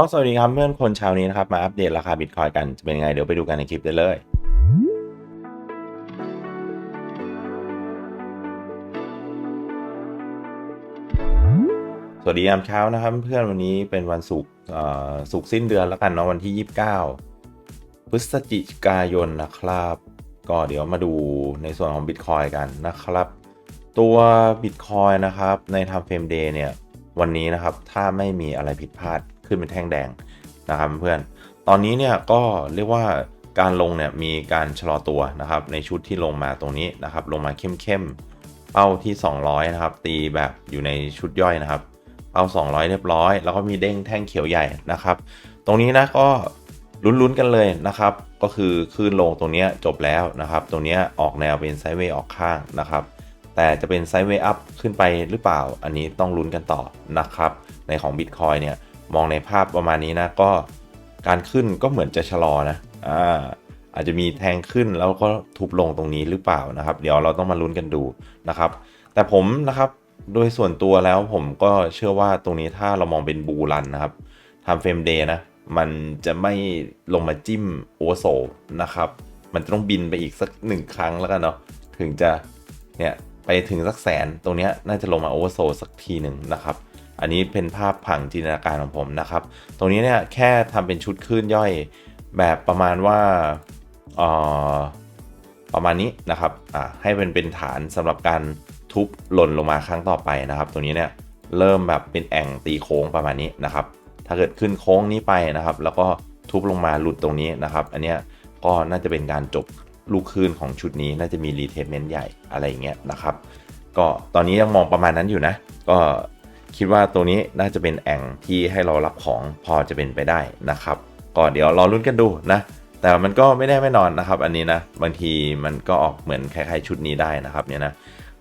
ก็สวัสดีครับเพื่อนคนเช้านี้นะครับ มาอัปเดตราคาบิตคอยกันจะเป็นไงเดี๋ยวไปดูกันในคลิปได้เลยสวัสดียามเช้านะครับ เพื่อนวันนี้เป็นวันศุกร์ศุกร์สิ้นเดือนแล้วกันเนาะวันที่ 29 พฤศจิกายนนะครับ ก็เดี๋ยวมาดูในส่วนของ Bitcoin กันนะครับ ตัว Bitcoin นะครับใน Time Frame Day เนี่ยวันนี้นะครับถ้าไม่มีอะไรผิดพลาด ขึ้นเป็นแท่งแดงนะครับเพื่อนตอนนี้เนี่ยก็เรียกว่าการลงเนี่ยมีการชะลอตัวนะครับในชุดที่ลงมาตรงนี้นะครับลงมาเข้มๆเป้าที่ 200นะครับตีแบบอยู่ในชุดย่อยนะครับเป้า200 เรียบร้อย แล้วก็มีเด้งแท่งเขียวใหญ่นะครับ ตรงนี้นะก็ลุ้นๆกันเลยนะครับ ก็คือคลื่นลงตรงนี้จบแล้วนะครับ ตรงนี้ออกแนวเป็นไซด์เวย์ออกข้างนะครับ แต่จะเป็นไซด์เวย์อัพขึ้นไปหรือเปล่า อันนี้ต้องลุ้นกันต่อนะครับ ในของ Bitcoin เนี่ย มองในภาพประมาณนี้นะก็การขึ้นก็เหมือนจะชะลอนะอ่าอาจจะมีแทงขึ้นแล้วก็ทุบลงตรงนี้หรือเปล่านะครับ เดี๋ยวเราต้องมาลุ้นกันดูนะครับ แต่ผมนะครับโดยส่วนตัวแล้วผมก็เชื่อว่าตรงนี้ถ้าเรามองเป็นบูรันนะครับทำเฟรมเดย์นะมันจะไม่ลงมาจิ้มโอเวอร์โซลนะครับมันต้องบินไปอีกสักหนึ่งครั้งแล้วกันเนาะถึงจะเนี่ยไปถึงสักแสนตรงเนี้ยน่าจะลงมาโอเวอร์โซลสักทีหนึ่งนะครับ อันนี้เป็นภาพผังจินตนาการของผมนะครับ ตรงนี้เนี่ยแค่ทำเป็นชุดคลื่นย่อยแบบประมาณว่าเอ่อประมาณนี้นะครับอ่าให้เป็นเป็นฐานสำหรับการทุบหล่นลงมาครั้งต่อไปนะครับ ตรงนี้เนี่ยเริ่มแบบเป็นแอ่งตีโค้งประมาณนี้นะครับ ถ้าเกิดขึ้นโค้งนี้ไปนะครับ แล้วก็ทุบลงมาหลุดตรงนี้นะครับ อันเนี้ยก็น่าจะเป็นการจบลูกคลื่นของชุดนี้น่าจะมีรีเทสเมนต์ใหญ่อะไรอย่างเงี้ยนะครับ ก็ตอนนี้ยังมองประมาณนั้นอยู่นะ ก็ คิดว่าตัวนี้น่าจะเป็นแอ่งที่ให้เรารับของพอจะเป็นไปได้นะครับก็เดี๋ยวรอรุ่นกันดูนะ แต่มันก็ไม่ได้ไม่นอนนะครับ อันนี้นะบางทีมันก็ออกเหมือนคล้ายๆชุดนี้ได้นะครับเนี่ยนะ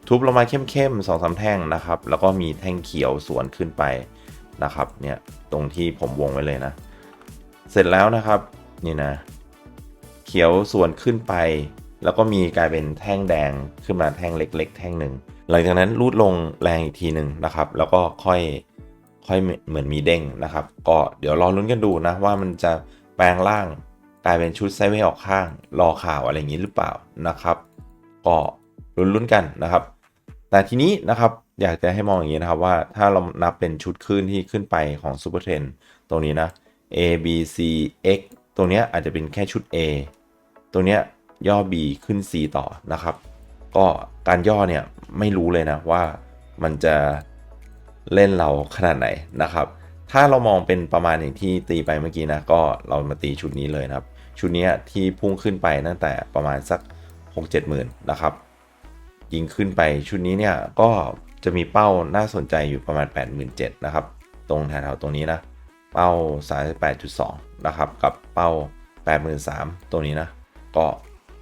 ทุบลงมาเข้มๆสองสามแท่งนะครับ แล้วก็มีแท่งเขียวสวนขึ้นไปนะครับเนี่ยตรงที่ผมวงไว้เลยนะ เสร็จแล้วนะครับนี่นะ เขียวส่วนขึ้นไป แล้วก็มีกลายเป็นแท่งแดงขึ้นมาแท่งเล็ก ๆ แท่งหนึ่ง หลังจากนั้นรูดลงแรงอีกทีหนึ่งนะครับ แล้วก็ค่อยค่อยเหมือนมีเด้งนะครับ ก็เดี๋ยวรอลุ้นกันดูนะว่ามันจะแปลงร่างกลายเป็นชุดไซเวย์ออกข้าง รอข่าวอะไรอย่างนี้หรือเปล่านะครับ ก็ลุ้นๆกันนะครับ แต่ทีนี้นะครับอยากจะให้มองอย่างนี้นะครับว่าถ้าเรานับเป็นชุดขึ้นที่ขึ้นไปของ Super Trend ตรงนี้นะ A B C X ตรงนี้อาจจะเป็นแค่ชุด A ตรงนี้ย่อ B ขึ้น C ต่อนะครับ ก็การย่อเนี่ย ไม่รู้เลยนะว่ามันจะเล่นเราขนาดไหนนะครับ ถ้าเรามองเป็นประมาณอย่างที่ตีไปเมื่อกี้นะ ก็เรามาตีชุดนี้เลยนะครับ ชุดนี้ที่พุ่งขึ้นไปตั้งแต่ประมาณสัก 6-7หมื่นนะครับ ยิงขึ้นไปชุดนี้เนี่ยก็จะมีเป้าน่าสนใจอยู่ประมาณ 87,000นะครับ ตรงแถวๆตรงนี้นะ เป้า 38.2 นะครับ กับเป้า 83,000ตรงนี้นะ ก็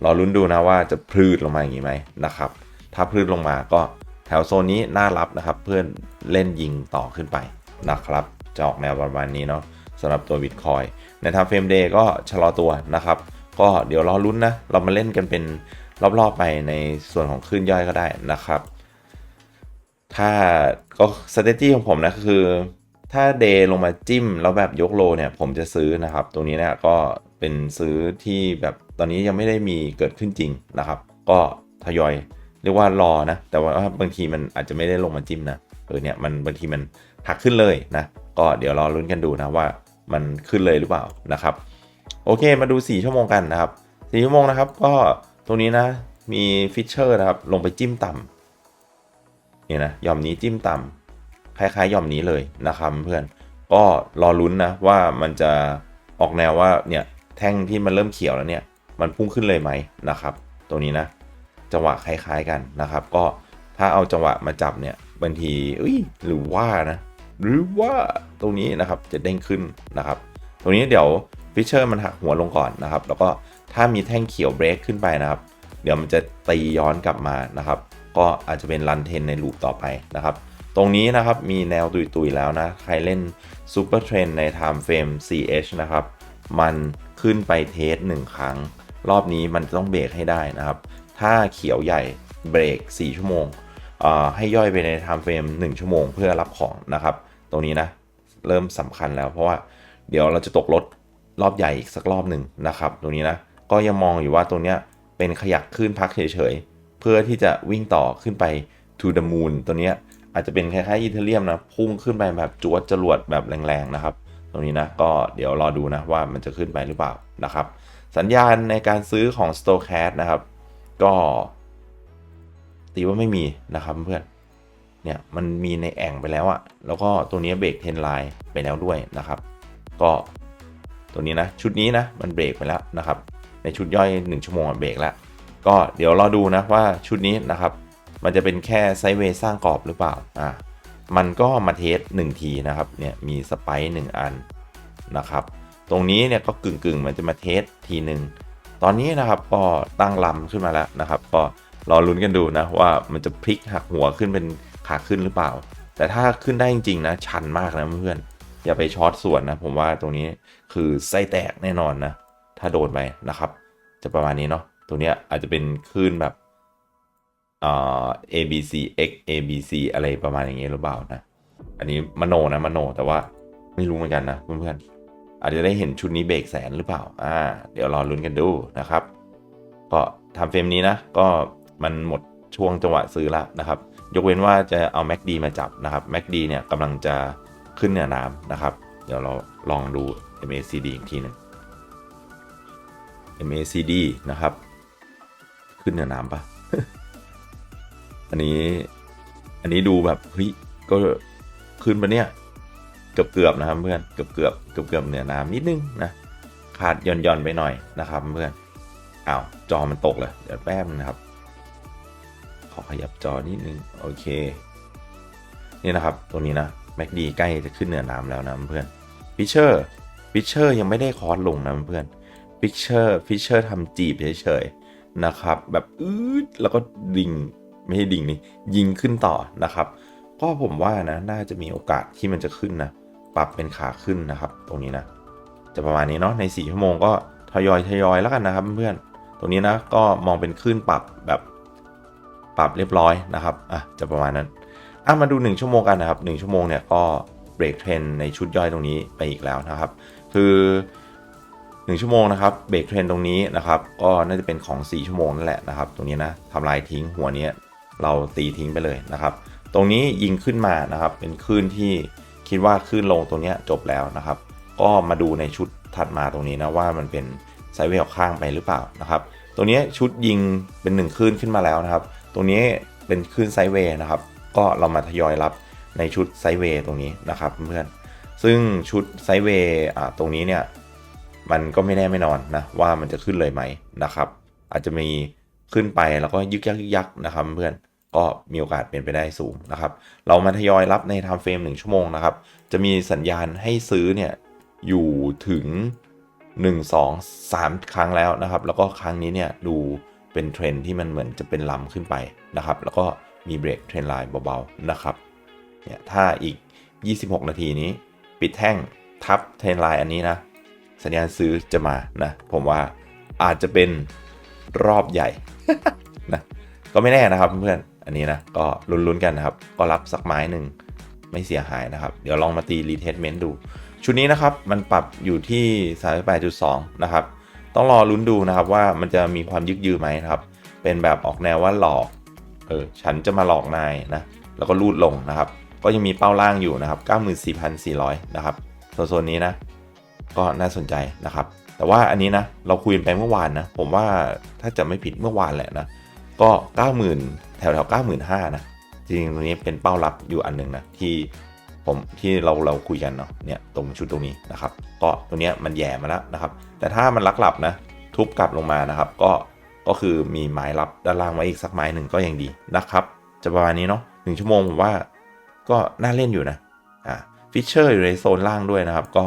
รอลุ้นดูนะว่าจะพลืดลงมาอย่างนี้ไหมนะครับ ถ้าพลืดลงมาก็แถวโซนนี้น่ารับนะครับเพื่อนเล่นยิงต่อขึ้นไปนะครับจะออกแนวประมาณนี้เนาะสำหรับตัว Bitcoin ในทางเฟรมเดย์ก็ชะลอตัวนะครับ ก็เดี๋ยวรอลุ้นนะ เรามาเล่นกันเป็นรอบๆไปในส่วนของคลื่นย่อยก็ได้นะครับ ถ้าก็สเตจี้ของผมนะคือ ถ้าเดย์ลงมาจิ้มแล้วแบบยกโลเนี่ย ผมจะซื้อนะครับ ตรงนี้เนี่ยก็เป็นซื้อที่แบบตอนนี้ยังไม่ได้มีเกิดขึ้นจริงนะครับ ก็ทยอย เรียกว่ารอนะ แต่ว่าบางทีมันอาจจะไม่ได้ลงมาจิ้มนะเออเนี่ยมันบางทีมันหักขึ้นเลยนะ ก็เดี๋ยวรอลุ้นกันดูนะว่ามันขึ้นเลยหรือเปล่านะครับ โอเคมาดู 4 ชั่วโมงกันนะครับ4ชั่วโมงนะครับ ก็ตรงนี้นะมีฟิชเชอร์นะครับลงไปจิ้มต่ำนี่นะย่อมนี้จิ้มต่ำคล้ายๆย่อมนี้เลยนะครับเพื่อนก็รอลุ้นนะว่ามันจะออกแนวว่าเนี่ยแท่งที่มันเริ่มเขียวแล้วเนี่ยมันพุ่งขึ้นเลยไหมนะครับตรงนี้นะ จังหวะคล้ายๆกันนะครับ ก็ถ้าเอาจังหวะมาจับเนี่ยบางทีเอ้ยหรือว่านะหรือว่าตรงนี้นะครับจะเด้งขึ้นนะครับ ตรงนี้เดี๋ยวฟิชเชอร์มันหักหัวลงก่อนนะครับ แล้วก็ถ้ามีแท่งเขียวเบรกขึ้นไปนะครับ เดี๋ยวมันจะตีย้อนกลับมานะครับ ก็อาจจะเป็นรันเทนในลูปต่อไปนะครับ ตรงนี้นะครับมีแนวตุยๆแล้วนะ ใครเล่น Super Trend ใน Time Frame CH นะครับ มันขึ้นไปเทส1ครั้ง รอบนี้มันต้องเบรกให้ได้นะครับ ถ้าเขียวใหญ่เบรก 4 ชั่วโมง ให้ย่อยไปใน Time Frame 1ชั่วโมงเพื่อรับของนะครับ ตรงนี้นะ เริ่มสำคัญแล้วเพราะว่าเดี๋ยวเราจะตกรถรอบใหญ่อีกสักรอบหนึ่งนะครับ ตรงนี้นะ ก็ยังมองอยู่ว่าตรงนี้เป็นขยักขึ้นพักเฉยๆ เพื่อที่จะวิ่งต่อขึ้นไป to the moon ตัวนี้อาจจะเป็นคล้ายๆอีเทเรียมนะ พุ่งขึ้นไปแบบจวดจรวดแบบแรงๆนะครับ ตรงนี้นะ ก็เดี๋ยวรอดูนะว่ามันจะขึ้นไปหรือเปล่านะครับ สัญญาณในการซื้อของ s t o c a s นะครับ ก็ตีว่าไม่มีนะครับเพื่อนเนี่ยมันมีในแอ่งไปแล้วอะแล้วก็ตัวนี้เบรกเทนไลน์ไปแล้วด้วยนะครับ ก็ตัวนี้นะชุดนี้นะมันเบรกไปแล้วนะครับ ในชุดย่อย 1 ชั่วโมงเบรกแล้วก็เดี๋ยวรอดูนะว่าชุดนี้นะครับ มันจะเป็นแค่ไซเวย์สร้างกรอบหรือเปล่าอ่ามันก็มาเทส1ทีนะครับเนี่ยมีสไปซ์หนึ่งอันนะครับ ตรงนี้เนี่ยก็กึ่งกึ่งๆมันจะมาเทสทีหนึ่ง ตอนนี้นะครับก็ตั้งลำขึ้นมาแล้วนะครับ ก็รอลุ้นกันดูนะว่ามันจะพลิกหักหัวขึ้นเป็นขาขึ้นหรือเปล่า แต่ถ้าขึ้นได้จริงๆนะชันมากนะเพื่อนอย่าไปช็อตส่วนนะผมว่าตรงนี้คือไส้แตกแน่นอนนะ ถ้าโดนไปนะครับ จะประมาณนี้เนาะตัวนี้อาจจะเป็นคลื่นแบบอ่า A B C X A B C อะไรประมาณอย่างเงี้ยหรือเปล่านะ อันนี้มโนนะมโนแต่ว่าไม่รู้เหมือนกันนะเพื่อนๆ อาจจะได้เห็นชุดนี้เบรกแสนหรือเปล่า อ่า เดี๋ยวรอลุ้นกันดูนะครับ ก็ทำเฟรมนี้นะ ก็มันหมดช่วงจังหวะซื้อละนะครับ ยกเว้นว่าจะเอา MACD มาจับนะครับ MACD เนี่ยกำลังจะขึ้นเหนือน้ำนะครับ เดี๋ยวเราลองดู MACD อีกทีหนึง MACD นะครับ ขึ้นเหนือน้ำปะอันนี้ อันนี้ดูแบบเฮ้ยก็ขึ้นปะเนี่ย เกือบเกือบๆนะครับเพื่อนเกือบเกือบเกือบเกือบๆเหนือน้ำนิดนึงนะขาดหย่อนย่อนๆไปหน่อยนะครับเพื่อนอ้าวจอมันตกเลยเดี๋ยวแป๊บนึงนะครับ ขอขยับจอนิดนึงโอเคนี่นะครับตัวนี้นะ MACD ใกล้จะขึ้นเหนือน้ำแล้วนะเพื่อนฟิชเชอร์ฟิชเชอร์ยังไม่ได้คอร์สลงนะเพื่อนฟิชเชอร์ฟิชเชอร์ทำจีบเฉยๆนะครับ แบบอืดแล้วก็ดิ่งไม่ใช่ดิ่งนี่ยิงขึ้นต่อนะครับ ก็ผมว่านะน่าจะมีโอกาสที่มันจะขึ้นนะ ปรับเป็นขาขึ้นนะครับ ตรงนี้นะจะประมาณนี้เนาะใน 4 ชั่วโมงก็ทยอยทยอยแล้วกันนะครับเพื่อนๆตรงนี้นะก็มองเป็นขึ้นปรับแบบปรับเรียบร้อยนะครับอะจะประมาณนั้นอะมาดู 1 ชั่วโมงกันนะครับ 1 ชั่วโมงเนี่ยก็เบรกเทรนในชุดย่อยตรงนี้ไปอีกแล้วนะครับ คือ 1 ชั่วโมงนะครับเบรกเทรนตรงนี้นะครับก็น่าจะเป็นของ 4 ชั่วโมงนั่นแหละนะครับ ตรงนี้นะทำลายทิ้งหัวเนี้ยเราตีทิ้งไปเลยนะครับ ตรงนี้ยิงขึ้นมานะครับเป็นคลื่นที่ คิดว่าคลื่นลงตรงนี้จบแล้วนะครับ ก็มาดูในชุดถัดมาตรงนี้นะว่ามันเป็นไซด์เวย์อข้างไปหรือเปล่านะครับตรงนี้ชุดยิงเป็นหนึ่งคลื่นขึ้นมาแล้วนะครับ ตรงนี้เป็นคลื่นไซด์เวย์นะครับ ก็เรามาทยอยรับในชุดไซด์เวย์ตรงนี้นะครับเพื่อนซึ่งชุดไซด์เวย์อ่าตรงนี้เนี่ยมันก็ไม่แน่ไม่นอนนะว่ามันจะขึ้นเลยไหมนะครับ อาจจะมีขึ้นไปแล้วก็ยึกยักยึกยักนะครับเพื่อน ก็มีโอกาสเป็นไปได้สูงนะครับ เรามาทยอยรับในไทม์เฟรม1ชั่วโมงนะครับ จะมีสัญญาณให้ซื้อเนี่ยอยู่ถึง 1 2 3 ครั้งแล้วนะครับ แล้วก็ครั้งนี้เนี่ยดูเป็นเทรนที่มันเหมือนจะเป็นลำขึ้นไปนะครับ แล้วก็มีเบรกเทรนไลน์เบาๆนะครับเนี่ยถ้าอีก 26 นาทีนี้ ปิดแท่งทับเทรนไลน์อันนี้นะ สัญญาณซื้อจะมานะ ผมว่าอาจจะเป็นรอบใหญ่นะก็ไม่แน่นะครับเพื่อนๆ อันนี้นะก็ลุ้นๆกันนะครับ ก็รับสักไม้หนึ่งไม่เสียหายนะครับ เดี๋ยวลองมาตีรีเทสเมนต์ดู ชุดนี้นะครับมันปรับอยู่ที่ 38.2 นะครับ ต้องรอลุ้นดูนะครับว่ามันจะมีความยึกยือไหมครับ เป็นแบบออกแนวว่าหลอกเออฉันจะมาหลอกนายนะแล้วก็รูดลงนะครับ ก็ยังมีเป้าล่างอยู่นะครับ 94,400 นะครับโซนนี้นะ ก็น่าสนใจนะครับ แต่ว่าอันนี้นะเราคุยไปเมื่อวานนะ ผมว่าถ้าจะไม่ผิดเมื่อวานแหละนะ ก็ 90,000 แถวแถว95,000นะจริงตรงนี้เป็นเป้ารับอยู่อันหนึ่งนะที่ผมที่เราเราคุยกันเนาะเนี่ยตรงชุดตรงนี้นะครับ ก็ตรงเนี้ยมันแย่มาแล้วนะครับ แต่ถ้ามันลักหลับนะทุบกลับลงมานะครับ ก็ก็คือมีไม้รับด้านล่างไว้อีกสักไม้หนึ่งก็ยังดีนะครับ จะประมาณนี้เนาะหนึ่งชั่วโมงผมว่าก็น่าเล่นอยู่นะอ่าฟิชเชอร์อยู่ในโซนล่างด้วยนะครับ ก็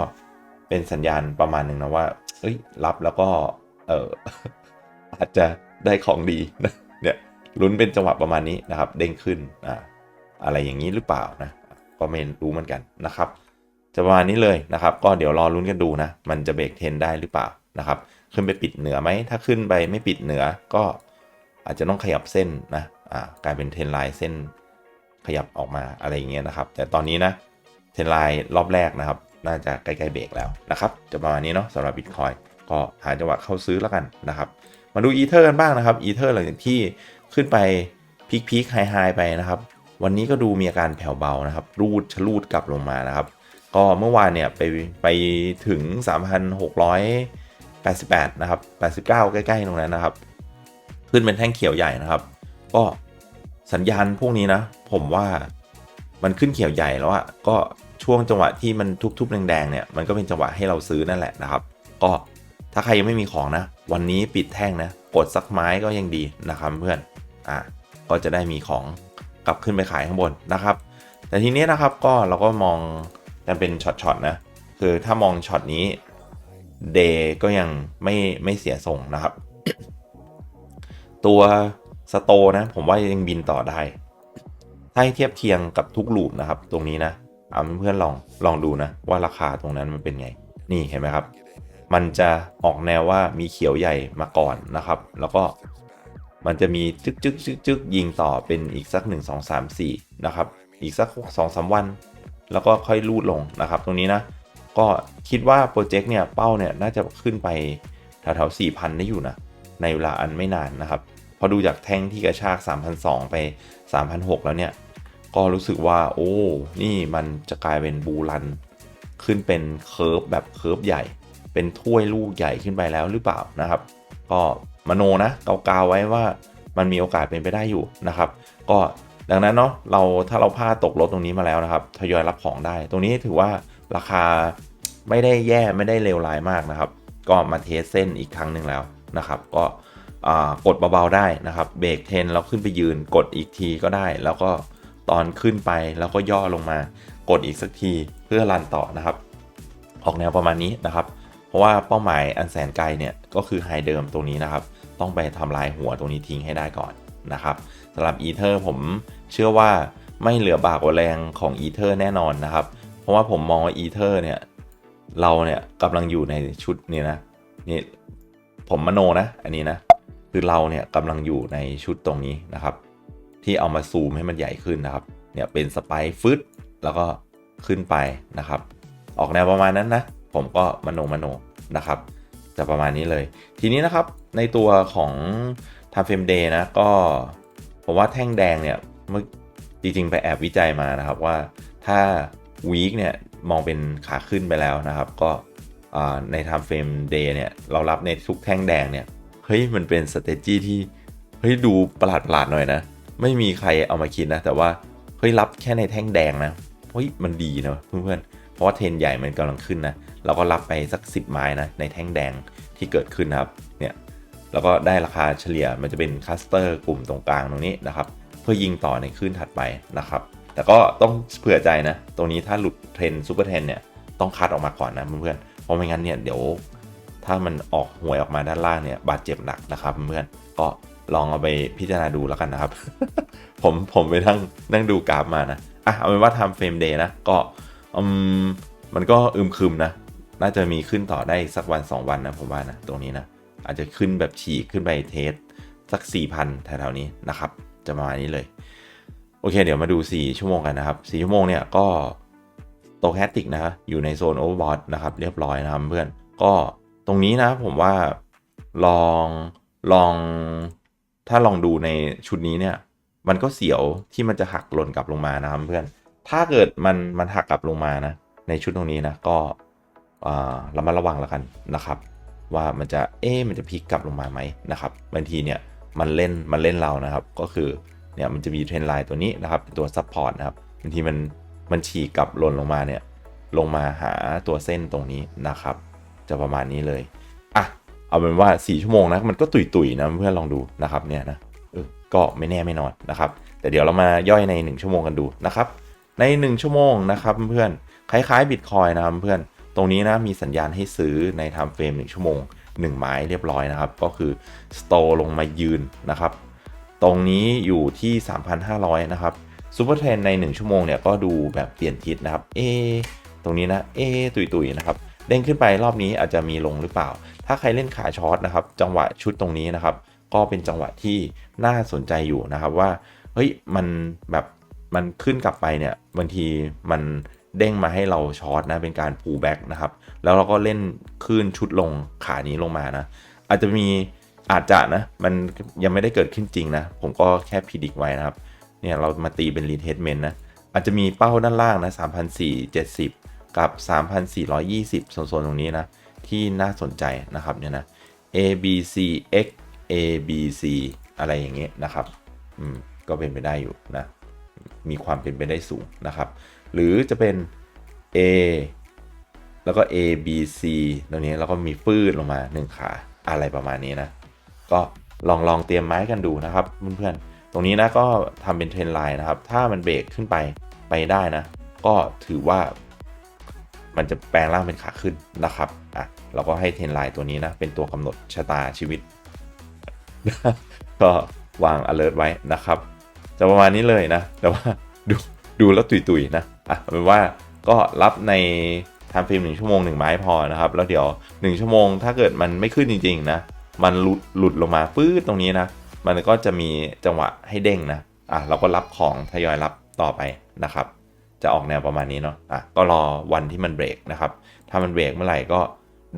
เป็นสัญญาณประมาณหนึ่งนะว่าเอ้ยรับแล้วก็เอออาจจะได้ของดีนะ ลุ้นเป็นจังหวะประมาณนี้นะครับ เด้งขึ้นอ่าอะไรอย่างนี้หรือเปล่านะก็ไม่รู้เหมือนกันนะครับจะประมาณนี้เลยนะครับ ก็เดี๋ยวรอลุ้นกันดูนะ มันจะเบรกเทนได้หรือเปล่านะครับ ขึ้นไปปิดเหนือไหมถ้าขึ้นไปไม่ปิดเหนือก็อาจจะต้องขยับเส้นนะอ่ากลายเป็นเทนไลน์เส้นขยับออกมาอะไรอย่างเงี้ยนะครับ แต่ตอนนี้นะเทนไลน์รอบแรกนะครับ น่าจะใกล้ๆเบรกแล้วนะครับ จะประมาณนี้เนาะสำหรับ Bitcoin ก็หาจังหวะเข้าซื้อแล้วกันนะครับ มาดูอีเทอร์กันบ้างนะครับอีเทอร์หลังจากที่ ขึ้นไปพีคพีคไฮไฮไปนะครับ วันนี้ก็ดูมีอาการแผ่วเบานะครับ รูดชะลูดกลับลงมานะครับ ก็เมื่อวานเนี่ยไปไปถึง 3,688 นะครับ 89 ใกล้ๆตรงนั้นนะครับ ขึ้นเป็นแท่งเขียวใหญ่นะครับ ก็สัญญาณพวกนี้นะ ผมว่ามันขึ้นเขียวใหญ่แล้วอะก็ช่วงจังหวะที่มันทุบๆแดงๆเนี่ยมันก็เป็นจังหวะให้เราซื้อนั่นแหละนะครับ ก็ถ้าใครยังไม่มีของนะ วันนี้ปิดแท่งนะกดสักไม้ก็ยังดีนะครับเพื่อน อะก็จะได้มีของกลับขึ้นไปขายข้างบนนะครับ แต่ทีนี้นะครับก็เราก็มองกันเป็นช็อตๆนะคือถ้ามองช็อตนี้เดย์ก็ยังไม่ไม่เสียส่งนะครับ ตัวสโตนะ ผมว่ายังบินต่อได้ ถ้าเทียบเคียงกับทุกลูปนะครับ ตรงนี้นะเอาเพื่อนลองลองดูนะ ว่าราคาตรงนั้นมันเป็นไง นี่เห็นไหมครับ มันจะออกแนวว่ามีเขียวใหญ่มาก่อนนะครับ แล้วก็ มันจะมีจึกจึกจึกจึกยิงต่อเป็นอีกสัก 1 2 3 4 นะครับ อีกสัก2อสวัน แล้วก็ค่อยลูดลงนะครับ ตรงนี้นะ ก็คิดว่าโปรเจกต์เนี่ยเป้าเนี่ยน่าจะขึ้นไปแถวๆ4,000 ได้อยู่นะ ในเวลาอันไม่นานนะครับ พอดูจากแท่งที่กระชาก 3,200 ไป 3,600 แล้วเนี่ย ก็รู้สึกว่าโอ้ นี่มันจะกลายเป็นบูรัน ขึ้นเป็นเคิร์ฟแบบเคิร์ฟใหญ่ เป็นถ้วยลูกใหญ่ขึ้นไปแล้วหรือเปล่านะครับ ก็ มโนนะเกาๆไว้ว่ามันมีโอกาสเป็นไปได้อยู่นะครับ ก็ดังนั้นเนาะเราถ้าเราพลาดตกรถตรงนี้มาแล้วนะครับทยอยรับของได้ ตรงนี้ถือว่าราคาไม่ได้แย่ไม่ได้เลวร้ายมากนะครับ ก็มาเทสเส้นอีกครั้งหนึ่งแล้วนะครับ ก็กดเบาๆได้นะครับเบรกเทนเราขึ้นไปยืนกดอีกทีก็ได้ แล้วก็ตอนขึ้นไปแล้วก็ย่อลงมากดอีกสักทีเพื่อรันต่อนะครับ ออกแนวประมาณนี้นะครับ เพราะว่าเป้าหมายอันแสนไกลเนี่ยก็คือไฮเดิมตรงนี้นะครับ ต้องไปทำลายหัวตรงนี้ทิ้งให้ได้ก่อนนะครับสำหรับอีเทอร์ผมเชื่อว่าไม่เหลือบากกว่าแรงของอีเทอร์แน่นอนนะครับ เพราะว่าผมมองว่าอีเทอร์เนี่ยเราเนี่ยกำลังอยู่ในชุดนี้นะนี่ผมมโนนะอันนี้นะคือเราเนี่ยกำลังอยู่ในชุดตรงนี้นะครับ ที่เอามาซูมให้มันใหญ่ขึ้นนะครับเนี่ยเป็นสไปฟึดแล้วก็ขึ้นไปนะครับ ออกแนวประมาณนั้นนะ ผมก็มโนมโนนะครับ จะประมาณนี้เลย ทีนี้นะครับในตัวของ time frame day นะก็ผมว่าแท่งแดงเนี่ยเมื่อจริงๆไปแอบวิจัยมานะครับว่าถ้า week เนี่ยมองเป็นขาขึ้นไปแล้วนะครับ ก็ใน time frame day เนี่ยเรารับในทุกแท่งแดงเนี่ยเฮ้ยมันเป็น strategy ที่เฮ้ยดูประหลาดประหลาดหน่อยนะ ไม่มีใครเอามาคิดนะ แต่ว่าเฮ้ยรับแค่ในแท่งแดงนะเฮ้ยมันดีนะเพื่อนๆเพราะว่าเทรนใหญ่มันกำลังขึ้นนะ เราก็รับไปสัก 10 ไม้นะในแท่งแดงที่เกิดขึ้นนะครับเนี่ยแล้วก็ได้ราคาเฉลี่ยมันจะเป็นคัสเตอร์กลุ่มตรงกลางตรงนี้นะครับเพื่อยิงต่อในขึ้นถัดไปนะครับ แต่ก็ต้องเผื่อใจนะ ตรงนี้ถ้าหลุดเทรนซูเปอร์เทรนเนี่ยต้องคัดออกมาก่อนนะเพื่อนๆเพราะไม่งั้นเนี่ยเดี๋ยวถ้ามันออกหวยออกมาด้านล่างเนี่ยบาดเจ็บหนักนะครับเพื่อนก็ลองเอาไปพิจารณาดูแล้วกันนะครับ ผมผมไปนั่งนั่งดูกราฟมานะอะเอาเป็นว่าทำเฟรมเดย์นะก็อืมมันก็อึมครึมนะ น่าจะมีขึ้นต่อได้สักวัน 2 วันนะผมว่านะตรงนี้นะอาจจะขึ้นแบบฉีกขึ้นไปเทสสัก 4,000แถวๆนี้นะครับจะประมาณนี้เลย โอเค เดี๋ยวมาดู 4 ชั่วโมงกันนะครับ 4 ชั่วโมงเนี่ยก็โตแคติกนะอยู่ในโซนโอเวอร์บอทนะครับเรียบร้อยนะครับเพื่อน ก็ตรงนี้นะผมว่าลองลองถ้าลองดูในชุดนี้เนี่ย มันก็เสียวที่มันจะหักหล่นกลับลงมานะครับเพื่อน ถ้าเกิดมันมันหักกลับลงมานะ ในชุดตรงนี้นะก็ ระมัดระวังแล้วกันนะครับ ว่ามันจะเอ๊มันจะพลิกกลับลงมาไหมนะครับบางทีเนี่ยมันเล่นมันเล่นเรานะครับ ก็คือเนี่ยมันจะมีเทรนไลน์ตัวนี้นะครับเป็นตัวซับพอร์ตนะครับบางทีมันมันฉีกกลับหล่นลงมาเนี่ยลงมาหาตัวเส้นตรงนี้นะครับ จะประมาณนี้เลยอะเอาเป็นว่า 4 ชั่วโมงนะมันก็ตุยตุยนะเพื่อนลองดูนะครับเนี่ยนะก็ไม่แน่ไม่นอนนะครับ แต่เดี๋ยวเรามาย่อยใน 1 ชั่วโมงกันดูนะครับ ใน 1 ชั่วโมงนะครับเพื่อนคล้ายๆบิตคอยนะครับเพื่อน ตรงนี้นะมีสัญญาณให้ซื้อในไทม์เฟรม1ชั่วโมง 1 ไม้เรียบร้อยนะครับ ก็คือสโตลงมายืนนะครับ ตรงนี้อยู่ที่ 3,500 นะครับซูเปอร์เทรนใน 1 ชั่วโมงเนี่ยก็ดูแบบเปลี่ยนทิศนะครับ เอ ตรงนี้นะ เอ ตุยๆนะครับ เด้งขึ้นไปรอบนี้อาจจะมีลงหรือเปล่า ถ้าใครเล่นขาช็อตนะครับ จังหวะชุดตรงนี้นะครับ ก็เป็นจังหวะที่น่าสนใจอยู่นะครับว่า เฮ้ย มันแบบ มันขึ้นกลับไปเนี่ย บางทีมัน เด้งมาให้เราช็อตนะเป็นการ pull back นะครับ แล้วเราก็เล่นคลื่นชุดลงขานี้ลงมานะ อาจจะมีอาจจะนะ มันยังไม่ได้เกิดขึ้นจริงนะ ผมก็แค่พิจิกไว้นะครับ เนี่ยเรามาตีเป็น retestment นะ อาจจะมีเป้าด้านล่างนะ3,470 กับ 3,420โซนๆตรงนี้นะ ที่น่าสนใจนะครับเนี่ยนะ A B C X A B C อะไรอย่างเงี้ยนะครับ อืม ก็เป็นไปได้อยู่นะ มีความเป็นไปได้สูงนะครับ หรือจะเป็น A แล้วก็ A B C ตรงนี้แล้วก็มีฟืดลงมา1ขาอะไรประมาณนี้นะ ก็ลองลองเตรียมไม้กันดูนะครับเพื่อนๆ ตรงนี้นะก็ทำเป็นเทรนไลน์นะครับ ถ้ามันเบรกขึ้นไปไปได้นะ ก็ถือว่ามันจะแปลงร่างเป็นขาขึ้นนะครับอะเราก็ให้เทรนไลน์ตัวนี้นะ เป็นตัวกำหนดชะตาชีวิต ก็วาง alert ไว้นะครับ จะประมาณนี้เลยนะ แต่ว่าดูดูแล้วตุยๆนะ อะเอาเป็นว่าก็รับในทำฟิล์มหนึ่งชั่วโมงหนึ่งไม้พอนะครับ แล้วเดี๋ยวหนึ่งชั่วโมงถ้าเกิดมันไม่ขึ้นจริงๆนะ มันหลุดหลุดลงมาปื้ดตรงนี้นะ มันก็จะมีจังหวะให้เด้งนะ อะเราก็รับของทยอยรับต่อไปนะครับ จะออกแนวประมาณนี้เนาะ อะก็รอวันที่มันเบรกนะครับ ถ้ามันเบรกเมื่อไหร่ก็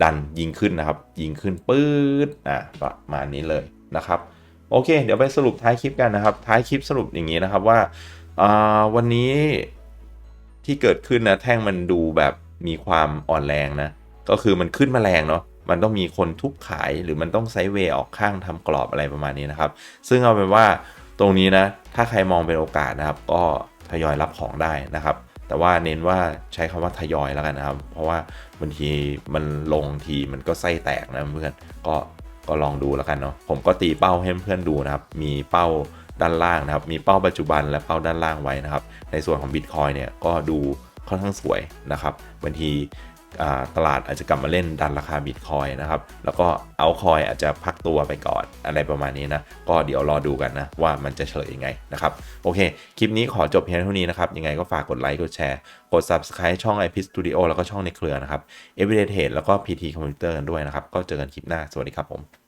ดันยิงขึ้นนะครับ ยิงขึ้นปื๊ด อะประมาณนี้เลยนะครับ โอเค เดี๋ยวไปสรุปท้ายคลิปกันนะครับ ท้ายคลิปสรุปอย่างนี้นะครับว่าอ่าวันนี้ ที่เกิดขึ้นนะแท่งมันดูแบบมีความอ่อนแรงนะ ก็คือมันขึ้นมาแรงเนาะมันต้องมีคนทุบขายหรือมันต้องไซด์เวย์ออกข้างทำกรอบอะไรประมาณนี้นะครับ ซึ่งเอาเป็นว่าตรงนี้นะ ถ้าใครมองเป็นโอกาสนะครับ ก็ทยอยรับของได้นะครับ แต่ว่าเน้นว่าใช้คำว่าทยอยแล้วกันนะครับ เพราะว่าบางทีมันลงทีมันก็ไส้แตกนะเพื่อนก็ก็ลองดูแล้วกันเนาะผมก็ตีเป้าให้เพื่อนดูนะครับ มีเป้า ด้านล่างนะครับ มีเป้าปัจจุบันและเป้าด้านล่างไว้นะครับ ในส่วนของ Bitcoin เนี่ยก็ดูค่อนข้างสวยนะครับบางทีตลาดอาจจะกลับมาเล่นดันราคาบิตคอยนะครับ แล้วก็เอาคอยอาจจะพักตัวไปก่อนอะไรประมาณนี้นะ ก็เดี๋ยวรอดูกันนะ ว่ามันจะเฉลยยังไงนะครับ โอเค คลิปนี้ขอจบเพียงเท่านี้นะครับ ยังไงก็ฝากกดไลค์ กดแชร์ กด Subscribe ช่อง IP Studio แล้วก็ช่องในเครือนะครับ Everyday Trade แล้วก็ PT Computer กันด้วยนะครับ ก็เจอกันคลิปหน้า สวัสดีครับผม